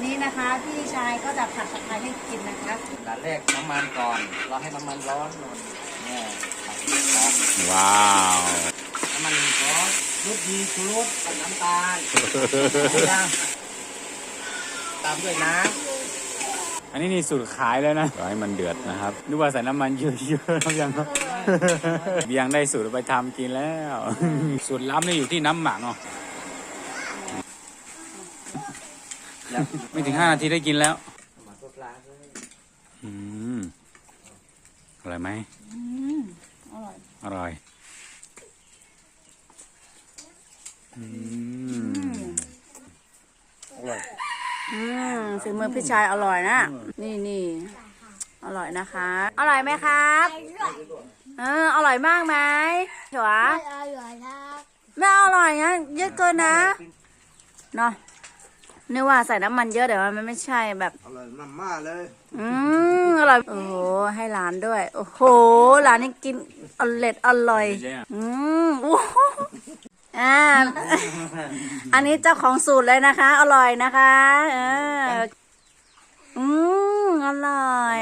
วันนี้นะคะพี่ชายก็จะผัดผัดไทยให้กินนะคะด่านแรกน้ำมันก่อน เราให้น้ำมันร้อนหน่อยเนี่ยผัดร้อนว้าวน้ำมันร้อนรสดีชูรสกับน้ำตาลย่างตามด้วยน้อันนี้นี่สูตรขายแล้วนะรอให้มันเดือดนะครับนึกว่าใส่น้ำมันเยอะๆครับยังเบียงได้สูตรเอาไปทำกินแล้ว สูตรล้ำนี่อยู่ที่น้ำหมักเนาะำ แล้วไม่ถึงห้านาทีได้กินแล้วหมักตัวปลาด้วยอืมอร่อยไหมอืมอร่อย อร่อยอืมอร่อยอืมฝีมือพี่ชายอร่อยนะ นี่นี่อร่อยนะคะ อร่อยไหมครับเอออร่อยมากไหมหัวอร่อยครับไม่อร่อยนะเยอะเกินนะเนาะ นึกว่าใส่น้ำมันเยอะแต่ว่ามันไม่ใช่แบบ อร่อยมากๆเลย อืมอร่อย โอ้โห ให้หลานด้วย โอ้โห หลานนี่กินอร่อยอร่อยเจ๊อะอืมโอ้โหอ่า อันนี้เจ้าของสูตรเลยนะคะ อร่อยนะคะ เออ อืมอร่อย